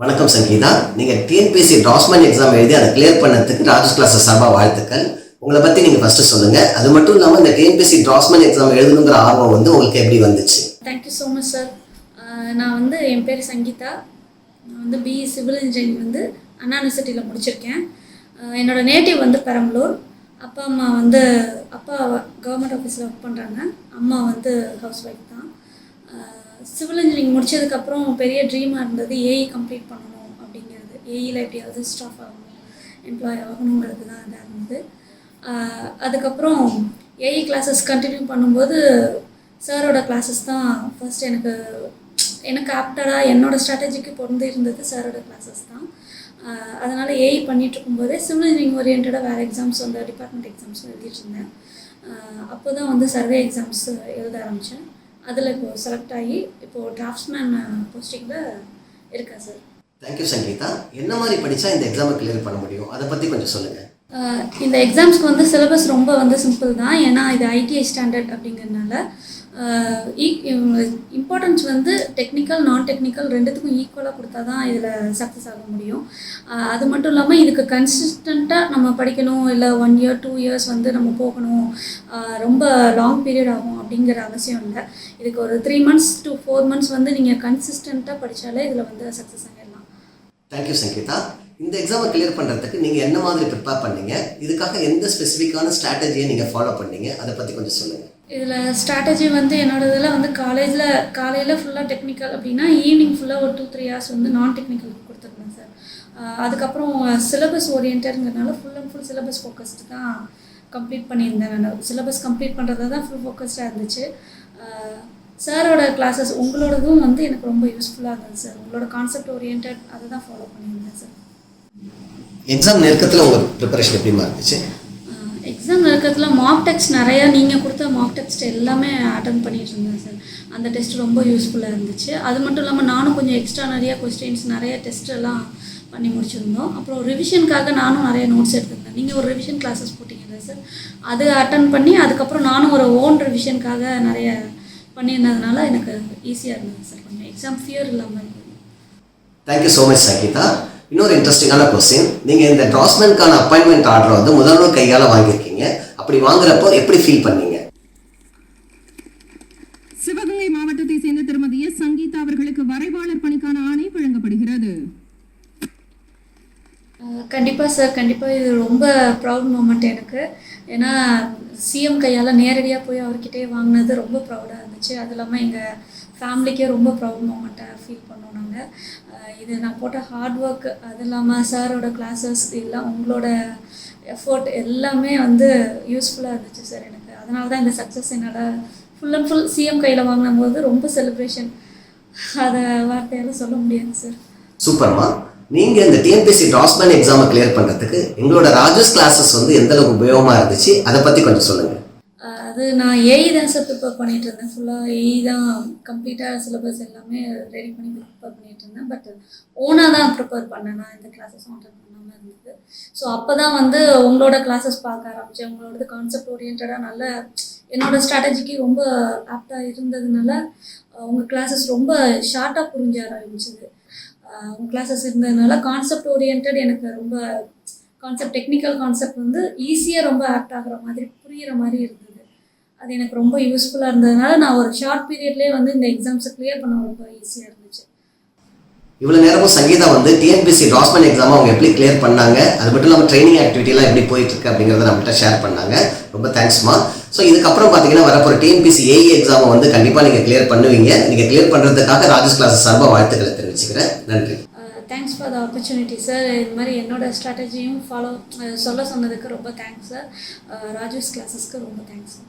வணக்கம் சங்கீதா. நீங்கள் TNPSC டாஸ்மேன் exam எழுதி அதை கிளியர் பண்ணதுக்கு ராஜஸ் கிளாஸ் சார்பாக வாழ்த்துக்கள். உங்களை பற்றி நீங்கள் ஃபஸ்ட்டு சொல்லுங்கள் அது மட்டும் இல்லாமல் இந்த டிஎன்பிஎஸ்சி டாஸ்மேன் எக்ஸாம் எழுதணுங்கிற ஆர்வம் வந்து உங்களுக்கு எப்படி வந்துச்சு? தேங்க்யூ ஸோ மச் சார் நான் வந்து என் பேர் சங்கீதா. நான் வந்து பிஇ சிவில் இன்ஜினியரிங் வந்து அண்ணா யூனிவர்சிட்டியில் முடிச்சிருக்கேன். என்னோட நேட்டிவ் வந்து பெரம்பலூர். அப்பா அம்மா வந்து அப்பா கவர்மெண்ட் ஆஃபீஸில் ஒர்க் பண்ணுறாங்க அம்மா வந்து ஹவுஸ் ஒய்ஃப் தான் சிவில் இன்ஜினியரிங் முடித்ததுக்கப்புறம் பெரிய ட்ரீமாக இருந்தது ஏஇ கம்ப்ளீட் பண்ணணும் அப்படிங்கிறது. ஏஇயில் எப்படியாவது ஸ்டாஃப் ஆகணும் எம்ப்ளாய் ஆகணுங்கிறது தான் இதாக இருந்தது. அதுக்கப்புறம் ஏஇ கிளாஸஸ் கண்டினியூ பண்ணும்போது சாரோட கிளாஸஸ் தான் ஃபர்ஸ்ட் எனக்கு எனக்கு ஆப்டடாக என்னோடய ஸ்ட்ராட்டஜிக்கு பொருந்து இருந்தது சாரோட கிளாஸஸ் தான். அதனால் ஏஇ பண்ணிகிட்டு இருக்கும்போதே சிவில் இன்ஜினியரிங் ஓரியன்டாக வேறு எக்ஸாம்ஸ் வந்து டிபார்ட்மெண்ட் எக்ஸாம்ஸ் எழுதிட்டு இருந்தேன். அப்போ தான் வந்து சர்வே எக்ஸாம்ஸ் எழுத ஆரம்பித்தேன் அதில் இப்போது செலக்ட் ஆகி இப்போது டிராஃப்ட்ஸ்மேன் போஸ்டிங்கில் இருக்கேன் சார் தேங்க்யூ சங்கீதா. என்ன மாதிரி படித்தா இந்த எக்ஸாமை கிளியர் பண்ண முடியும்? அதை பற்றி கொஞ்சம் சொல்லுங்கள் இந்த எக்ஸாம்ஸ்க்கு வந்து சிலபஸ் ரொம்ப வந்து சிம்பிள் தான். ஏன்னா இது ஐடிஐ ஸ்டாண்டர்ட் அப்படிங்கிறதுனால இம்பார்ட்டன்ஸ் வந்து டெக்னிக்கல் நான் டெக்னிக்கல் ரெண்டுத்துக்கும் ஈக்குவலாக கொடுத்தா தான் இதில் சக்ஸஸ் ஆக முடியும். அது மட்டும் இல்லாமல் இதுக்கு கன்சிஸ்டண்ட்டாக நம்ம படிக்கணும். இல்லை ஒன் இயர் டூ இயர்ஸ் வந்து நம்ம போகணும். ரொம்ப லாங் பீரியட் ஆகும். அப்படிங்கிற அவசியம் இல்லை. இதுக்கு ஒரு three months to four months வந்து நீங்கள் கன்சிஸ்டண்ட்டாக படித்தாலே இதில் வந்து சக்ஸஸ் ஆகிடலாம் தேங்க்யூ சங்கீதா. இந்த எக்ஸாமை கிளியர் பண்ணுறதுக்கு நீங்கள் என்ன மாதிரி ப்ரிப்பேர் பண்ணீங்க? இதுக்காக எந்த ஸ்பெசிஃபிக்கான ஸ்ட்ராட்டஜியை நீங்கள் ஃபாலோ பண்ணீங்க? அதை பற்றி கொஞ்சம் சொல்லுங்கள் இதில் ஸ்ட்ராட்டஜி வந்து என்னோட இதில் வந்து காலேஜில் காலையில் ஃபுல்லாக டெக்னிக்கல் அப்படின்னா ஈவினிங் ஃபுல்லாக ஒரு டூ த்ரீ ஹவர்ஸ் வந்து நான் டெக்னிக்கல் கொடுத்துருந்தேன் சார். அதுக்கப்புறம் syllabus ஓரியன்டங்கிறதுனால full and full syllabus focused தான் கம்ப்ளீட் பண்ணியிருந்தேன் நான். சிலபஸ் கம்ப்ளீட் பண்ணுறது தான் ஃபுல் ஃபோக்கஸ்டாக இருந்துச்சு. சாரோட கிளாஸஸ் உங்களோடதும் வந்து எனக்கு ரொம்ப யூஸ்ஃபுல்லாக இருந்தது சார் உங்களோட கான்செப்ட் ஓரியன்ட் அதை தான் ஃபாலோ பண்ணியிருந்தேன் சார் எக்ஸாம் நெருக்கத்தில் உங்கள் ப்ரிப்பரேஷன் எப்படிமா இருந்துச்சு எக்ஸாம் இருக்கிறதுல மாக் டெக்ஸ்ட் நிறையா நீங்கள் கொடுத்த மாக் டெக்ஸ்ட் எல்லாமே அட்டன் பண்ணிட்டு இருந்தேன் சார் அந்த டெஸ்ட் ரொம்ப யூஸ்ஃபுல்லாக இருந்துச்சு. அது மட்டும் இல்லாமல் நானும் கொஞ்சம் எக்ஸ்ட்ரா நிறைய கொஸ்டின்ஸ் நிறைய டெஸ்ட் எல்லாம் பண்ணி முடிச்சிருந்தோம். அப்புறம் ரிவிஷனுக்காக நானும் நிறைய நோட்ஸ் எடுத்திருந்தேன். நீங்கள் ஒரு ரிவிஷன் கிளாஸஸ் போட்டிங்கல்ல சார் அது அட்டன் பண்ணி அதுக்கப்புறம் நானும் ஒரு ஓன் ரிவிஷனுக்காக நிறைய பண்ணியிருந்ததுனால எனக்கு ஈஸியாக இருந்தது சார் கொஞ்சம் எக்ஸாம் ஃபியர் இல்லாமல் இருந்தது. Thank you so much Sangeetha. இன்னொரு இன்ட்ரெஸ்டிங்கான கொஸ்டின் நீங்கள் இந்த ட்ராஸ்மேனுக்கான அப்பாயின்மெண்ட் ஆர்டர் வந்து முதல்வர் கையால் வாங்கியிருக்கீங்க. அப்படி வாங்குறப்போ எப்படி ஃபீல் பண்ணீங்க? சிவகங்கை மாவட்டத்தை சேர்ந்த திருமதி எஸ் சங்கீதா அவர்களுக்கு வரைவாளர் பணிக்கான ஆணை வழங்கப்படுகிறது. கண்டிப்பாக சார் கண்டிப்பாக இது ரொம்ப ப்ரௌட் மூமெண்ட் எனக்கு. ஏன்னா சிஎம் கையால் நேரடியாக போய் அவர்கிட்டயே வாங்கினது ரொம்ப ப்ரௌடாக இருந்துச்சு. அது இல்லாமல் எங்கள் ஃபேமிலிக்கே ரொம்ப ப்ரௌட் மூமெண்ட்டாக ஃபீல் பண்ணோம் நாங்கள் இது நான் போட்ட ஹார்ட் ஒர்க் அது இல்லாமல் சாரோட கிளாஸஸ் எல்லாம் உங்களோட எஃபோர்ட் எல்லாமே வந்து யூஸ்ஃபுல்லாக இருந்துச்சு சார் எனக்கு. அதனால தான் இந்த சக்ஸஸ் என்னோட ஃபுல் அண்ட் ஃபுல் சிஎம் கையில் வாங்கின போது ரொம்ப செலிப்ரேஷன் அதை வார்த்தையால் சொல்ல முடியாது சார் சூப்பர்மா? நீங்கள் இந்த டிஎன்பிஎஸ்சி ட்ராஸ்மேன் எக்ஸாமை கிளியர் பண்ணுறதுக்கு எங்களோட ராஜஸ் கிளாஸஸ் வந்து எந்த அளவுக்கு உபயோகமாக இருந்துச்சு? அதை பற்றி கொஞ்சம் சொல்லுங்கள் அது நான் ஏஇ தான் சார் ப்ரிப்பேர் பண்ணிட்டு இருந்தேன். ஃபுல்லாக ஏஇ தான் கம்ப்ளீட்டாக சிலபஸ் எல்லாமே ரெடி பண்ணி ப்ரிப்பேர் பண்ணிட்டு இருந்தேன். பட் ஓனாக தான் ப்ரிப்பேர் பண்ணேன். நான் இந்த கிளாஸஸ் அட்டன் பண்ணாமல் இருந்தது. ஸோ அப்போ தான் வந்து உங்களோட கிளாஸஸ் பார்க்க ஆரம்பித்தேன் உங்களோட கான்செப்ட் ஓரியன்டாக நல்ல என்னோட ஸ்ட்ராட்டஜிக்கு ரொம்ப ஆப்டாக இருந்ததுனால உங்கள் கிளாஸஸ் ரொம்ப ஷார்ட்டாக புரிஞ்ச ஆரம்பிச்சது. கிளாஸஸ் இருந்ததுனால கான்செப்ட் ஓரியன்ட் எனக்கு ரொம்ப கான்செப்ட் டெக்னிக்கல் கான்செப்ட் வந்து ஈஸியாக ரொம்ப ஆப்ட் ஆகிற மாதிரி புரிகிற மாதிரி இருந்தது. அது எனக்கு ரொம்ப யூஸ்ஃபுல்லாக இருந்ததுனால நான் ஒரு ஷார்ட் பீரியட்லேயே வந்து இந்த எக்ஸாம்ஸை கிளியர் பண்ண ரொம்ப ஈஸியாக இருந்துச்சு. இவ்வளோ நேரமும் சங்கீதா வந்து டிஎன்பிஎஸ்சி ட்ராஸ்மேன் எக்ஸாம் அவங்க எப்படி கிளியர் பண்ணாங்க? அது மட்டும் இல்லாமல் ட்ரைனிங் ஆக்டிவிட்டிலாம் எப்படி போயிட்டு இருக்கு அப்படிங்கிறத நம்மகிட்ட ஷேர் பண்ணாங்க. ரொம்ப தேங்க்ஸ்மா ஸோ இதுக்கப்புறம் பார்த்தீங்கன்னா வரப்போகிற டிஎன்பிஎஸ்சி ஏஇ எக்ஸாமை வந்து கண்டிப்பாக நீங்கள் கிளியர் பண்ணுவீங்க. நீங்கள் கிளியர் பண்ணுறதுக்காக ராஜேஷ் கிளாஸஸ் சார்பாக வாழ்த்துக்களை தெரிவிச்சுக்கிறேன். நன்றி. Thanks for the opportunity sir இது மாதிரி என்னோட ஸ்ட்ராட்டஜியும் ஃபாலோ சொல்ல சொன்னதுக்கு ரொம்ப தேங்க்ஸ் சார் ராஜேஷ் கிளாஸஸ்க்கு ரொம்ப தேங்க்ஸ் சார்